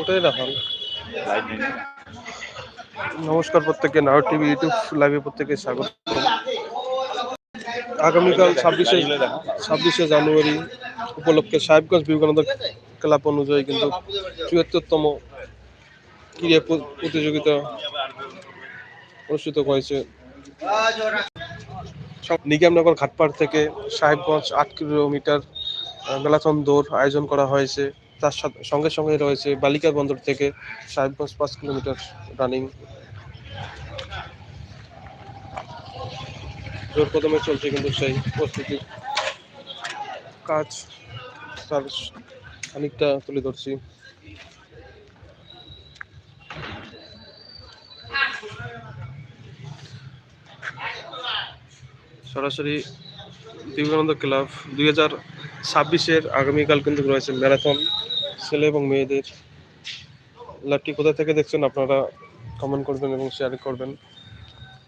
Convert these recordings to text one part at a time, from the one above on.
ওটাই নমস্কার প্রত্যেককে নাও টিভি, ইউটিউব লাইভে প্রত্যেকে স্বাগত। আগামীকাল ছাব্বিশে ছাব্বিশে জানুয়ারি উপলক্ষে সাহেবগঞ্জ বিবেকানন্দ ক্লাব অনুযায়ী কিন্তু চুয়াত্তরতম ক্রীড়া প্রতিযোগিতা অনুষ্ঠিত হয়েছে। নিগমনগর, ঘাটপাড় থেকে সাহেবগঞ্জ আট কিলোমিটার ম্যারাথন দৌড় আয়োজন করা হয়েছে। তার সঙ্গে সঙ্গে রয়েছে বালিকা বন্দর থেকে সাহেবগঞ্জ পাঁচ কিলোমিটার রানিং জোর কদমে চলছে কিন্তু সেই প্রস্তুতি। কাজ তার খানিকটা তুলে ধরছি। সরাসরি বিবেকানন্দ ক্লাব দুই হাজার ছাব্বিশের আগামীকাল কিন্তু রয়েছে ম্যারাথন ছেলে এবং মেয়েদের। লাটটি, কোথা থেকে দেখছেন? আপনারা কমেন্ট করবেন এবং শেয়ার করবেন।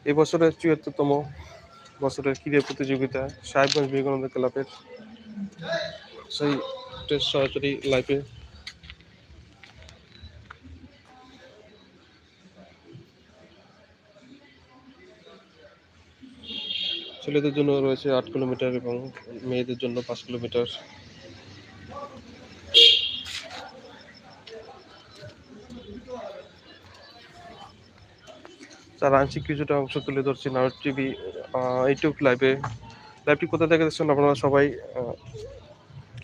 এই বছরের চুয়াত্তরতম বছরের ক্রীড়া প্রতিযোগিতা সাহেবগঞ্জ বিবেকানন্দ ক্লাবের সেই সরাসরি লাইভে ছেলেদের জন্য রয়েছে আট কিলোমিটার এবং মেয়েদের জন্য পাঁচ কিলোমিটার। তার আংশিক কিছুটা অংশ তুলে ধরছি নারদ টিভি ইউটিউব লাইভে। লাইভটি কোথা থেকে দেখছেন আপনারা সবাই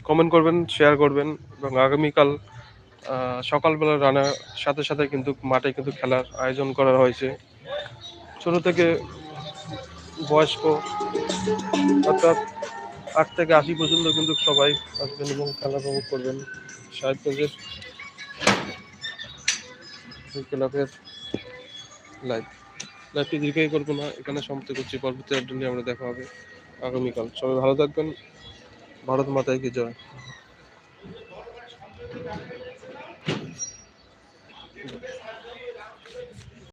কমেন্ট করবেন শেয়ার করবেন এবং আগামীকাল সকালবেলা রানার সাথে সাথে কিন্তু মাঠে কিন্তু খেলার আয়োজন করা হয়েছে। ছোট থেকে বয়স্ক, অর্থাৎ আট থেকে আশি পর্যন্ত কিন্তু সবাই আসবেন এবং খেলা উপভোগ করবেন। সাহেবগঞ্জের ক্লাবের লাইভ লাইভটি দীর্ঘায়ী করব না, এখানে সমাপ্তি করছি। পরবর্তী আপডেট আমরা দেখা হবে আগামীকাল। সবাই ভালো থাকবেন। ভারত মাতায় কি জয়?